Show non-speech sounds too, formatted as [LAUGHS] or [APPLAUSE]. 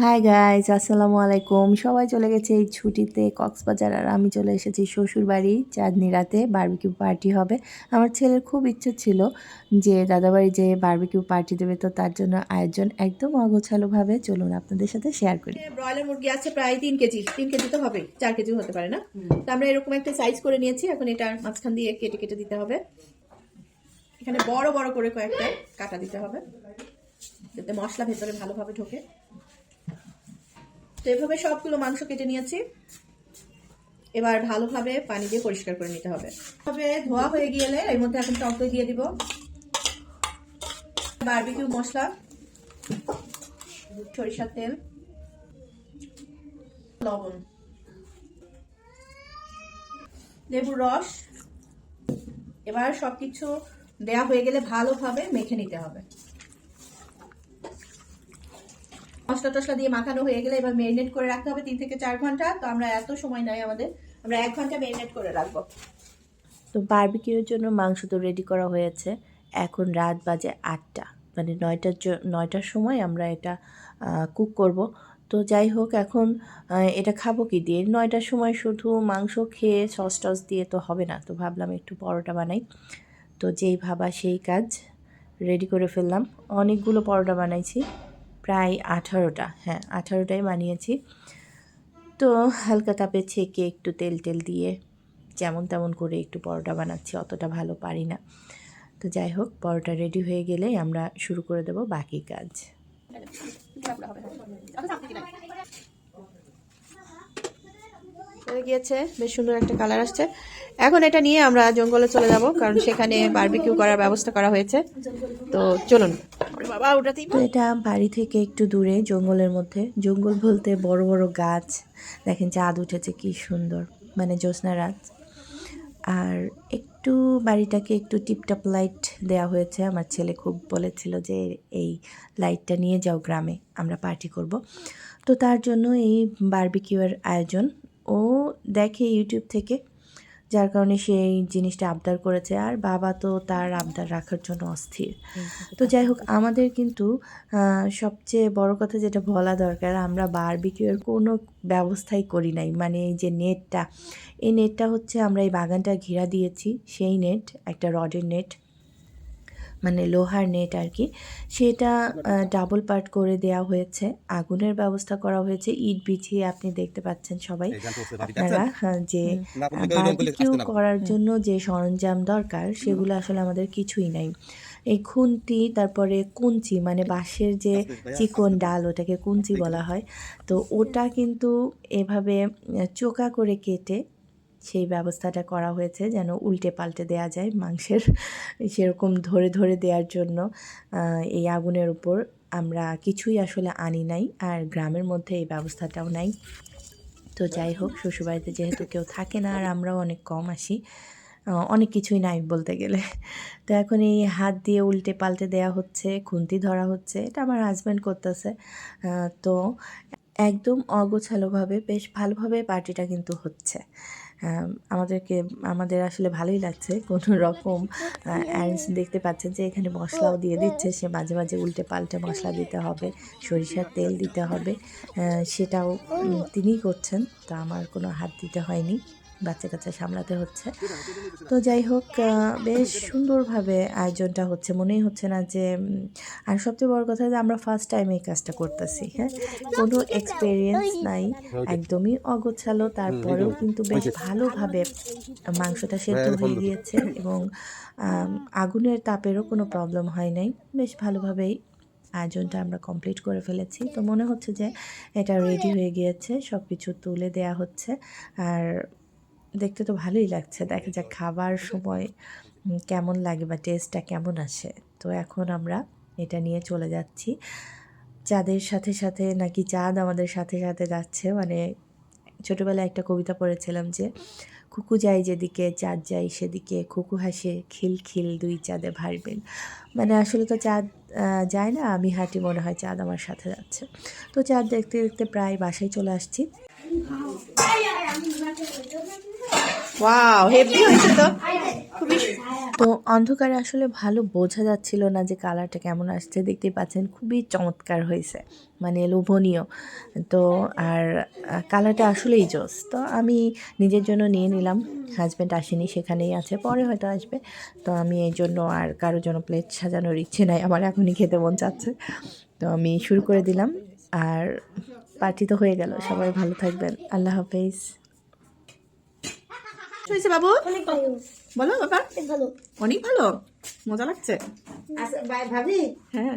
Hi guys আসসালামু আলাইকুম সবাই চলে গেছে এই ছুটিতে কক্সবাজার আর আমি চলে এসেছি শ্বশুর বাড়ি চাঁদনি রাতে বারবিকিউ পার্টি হবে। আমার ছেলের খুব ইচ্ছে ছিল যে দাদাবাড়ি যে বার্বিকিউ পার্টি দেবে তো তার জন্য আয়োজন একদম অগোছালোভাবে চলুন আপনাদের সাথে শেয়ার করি। ব্রয়লার মুরগি আছে প্রায় তিন কেজি তিন কেজি তো হবে চার কেজি হতে পারে না? তো আমরা এরকম একটা সাইজ করে নিয়েছি এখন এটা মাঝখান দিয়ে কেটে কেটে দিতে হবে। এখানে বড় বড় করে কয়েকটা কাটা দিতে হবে যাতে মশলা ভেতরে ভালোভাবে ঢোকে। তো এভাবে সবগুলো মাংস কেটে নিয়েছি। এবার ভালোভাবে পানি দিয়ে পরিষ্কার করে নিতে হবে। তবে ধোয়া হয়ে গেলে এর মধ্যে এখন টক দিয়ে দিব। বারবিকিউ মশলা। সরিষার তেল। লবণ। লেবুর রস। এবার সবকিছু দেয়া হয়ে গেলে ভালোভাবে মেখে নিতে হবে। মশলা টসলা দিয়ে মাখানো হয়ে গেলে এবার মেরিনেট করে রাখতে হবে তিন থেকে চার ঘণ্টা। তো আমরা এত সময় নাই আমাদের। আমরা এক ঘণ্টা মেরিনেট করে রাখব। তো বারবিকিউর জন্য মাংস তো রেডি করা হয়েছে। এখন রাত বাজে আটটা। মানে নয়টার নয়টার সময় আমরা এটা কুক করব। তো যাই হোক, এখন এটা খাব কি দিয়ে? নয়টার সময় শুধু মাংস খেয়ে সস টস দিয়ে তো হবে না। তো ভাবলাম একটু পরোটা বানাই। তো যেই ভাবা সেই কাজ রেডি করে ফেললাম। অনেকগুলো পরোটা বানাইছি। প্রায় আঠারোটা হ্যাঁ আঠারোটাই বানিয়েছি। তো হালকা তাপে ছেঁকে একটু তেল টেল দিয়ে যেমন তেমন করে একটু পরোটা বানাচ্ছি, অতটা ভালো পারি না। তো যাই হোক, পরোটা রেডি হয়ে গেলে আমরা শুরু করে দেব বাকি কাজ। হয়ে গিয়েছে, বেশ সুন্দর একটা কালার আসছে। এখন এটা নিয়ে আমরা জঙ্গলে চলে যাব, কারণ সেখানে বারবিকিউ করার ব্যবস্থা করা হয়েছে। তো চলুন। বাবা তো এটা বাড়ি থেকে একটু দূরে, জঙ্গলের মধ্যে। জঙ্গল বলতে বড় বড় গাছ। দেখেন চাঁদ উঠেছে, কি সুন্দর। মানে জ্যোৎস্না রাত। আর একটু বাড়িটাকে একটু টিপটপ লাইট দেওয়া হয়েছে। আমার ছেলে খুব বলেছিল যে, এই লাইটটা নিয়ে যাও গ্রামে, আমরা পার্টি করব। তো তার জন্য এই বার্বিকিউয়ের আয়োজন ও দেখে ইউটিউব থেকে, যার কারণে সে এই জিনিসটা আবদার করেছে। আর বাবা তো তার আবদার রাখার জন্য অস্থির। তো যাই হোক, আমাদের কিন্তু সবচেয়ে বড় কথা যেটা বলা দরকার, আমরা বারবিকিউয়ের কোনো ব্যবস্থাই করি নাই। মানে এই যে নেটটা, এই নেটটা হচ্ছে আমরা এই বাগানটা ঘেরা দিয়েছি, সেই নেট, একটা রডের নেট। মানে লোহার নেট আর কি সেটা ডাবল পার্ট করে দেওয়া হয়েছে। আগুনের ব্যবস্থা করা হয়েছে। ইট বিছিয়ে আপনি দেখতে পাচ্ছেন সবাই। আপনারা হ্যাঁ, যে বারবিকিউ করার জন্য যে সরঞ্জাম দরকার সেগুলো আসলে আমাদের কিছুই নাই। এই খুন্তি তারপরে কুঞ্চি মানে বাঁশের যে চিকন ডাল ওটাকে কুঞ্চি বলা হয়। তো ওটা কিন্তু এভাবে চোকা করে কেটে সেই ব্যবস্থাটা করা হয়েছে যেন উল্টে পাল্টে দেয়া যায় মাংসের [LAUGHS] সেরকম ধরে ধরে দেওয়ার জন্য। এই আগুনের উপর আমরা কিছুই আসলে আনি নাই আর গ্রামের মধ্যে এই ব্যবস্থাটাও নাই। তো যাই হোক, শ্বশুরবাড়িতে যেহেতু কেউ থাকে না আর আমরাও অনেক কম আসি অনেক কিছুই নাই বলতে গেলে। তো এখন এই হাত দিয়ে উল্টে পাল্টে দেয়া হচ্ছে, খুন্তি ধরা হচ্ছে, এটা আমার হাজব্যান্ড করতেছে। তো একদম অগোছালোভাবে, বেশ ভালোভাবে পার্টিটা কিন্তু হচ্ছে। আমাদেরকে, আমাদের আসলে ভালোই লাগছে কোনো রকম অ্যারেঞ্জ দেখতে পাচ্ছেন যে এখানে মশলাও দিয়ে দিচ্ছে, সে মাঝে মাঝে উল্টে পাল্টে মশলা দিতে হবে, সরিষার তেল দিতে হবে সেটাও তিনিই করছেন, তা আমার কোনো হাত দিতে হয়নি। বাচ্চা কাচ্চা সামলাতে হচ্ছে। তো যাই হোক বেশ সুন্দরভাবে আয়োজনটা হচ্ছে। মনেই হচ্ছে না যে আর সবচেয়ে বড় কথা যে আমরা ফার্স্ট টাইম এই কাজটা করতেছি হ্যাঁ? কোনো এক্সপেরিয়েন্স নাই একদমই অগোছালো। তারপরেও কিন্তু বেশ ভালোভাবে মাংসটা সেদ্ধ হয়ে গিয়েছে এবং আগুনের তাপেরও কোনো প্রবলেম হয় নাই। বেশ ভালোভাবেই আয়োজনটা আমরা কমপ্লিট করে ফেলেছি। তো মনে হচ্ছে যে এটা রেডি হয়ে গিয়েছে সব কিছু তুলে দেয়া হচ্ছে। আর দেখতে তো ভালোই লাগছে। দেখা যাক খাবার সময় কেমন লাগে বা টেস্টটা কেমন আসে। তো এখন আমরা এটা নিয়ে চলে যাচ্ছি। চাঁদের সাথে সাথে নাকি চাঁদ আমাদের সাথে সাথে যাচ্ছে। মানে ছোটোবেলায় একটা কবিতা পড়েছিলাম যে খুকু যায় যেদিকে চাঁদ যায় সেদিকে খুকু হাসে খিল খিল দুই চাঁদে ভারবেন মানে আসলে তো চাঁদ যায় না আমি হাঁটি মনে হয় চাঁদ আমার সাথে যাচ্ছে। তো চাঁদ দেখতে দেখতে প্রায় বাসায় চলে আসছি। ওয়াও হেভি হয়েছে তো? খুবই তো অন্ধকারে আসলে ভালো বোঝা যাচ্ছিল না যে কালারটা কেমন আসছে। দেখতেই পাচ্ছেন খুবই চমৎকার হয়েছে মানে লোভনীয়। তো আর কালারটা আসলেই জোস। তো আমি নিজের জন্য নিয়ে নিলাম হাজব্যান্ড আসেনি সেখানেই আছে পরে হয়তো আসবে। তো আমি এই জন্য আর কারোর জন্য প্লেট সাজানোর ইচ্ছে নাই আমার এখনই খেতে মন চাচ্ছে। তো আমি শুরু করে দিলাম আর পার্টি তো হয়ে গেল সবাই ভালো থাকবেন আল্লাহ হাফেজ। হয়েছে বাবু? অনেক ভালো। বলো বাবা। অনেক ভালো। অনেক ভালো। মজা লাগছে। আচ্ছা ভাবি? হ্যাঁ।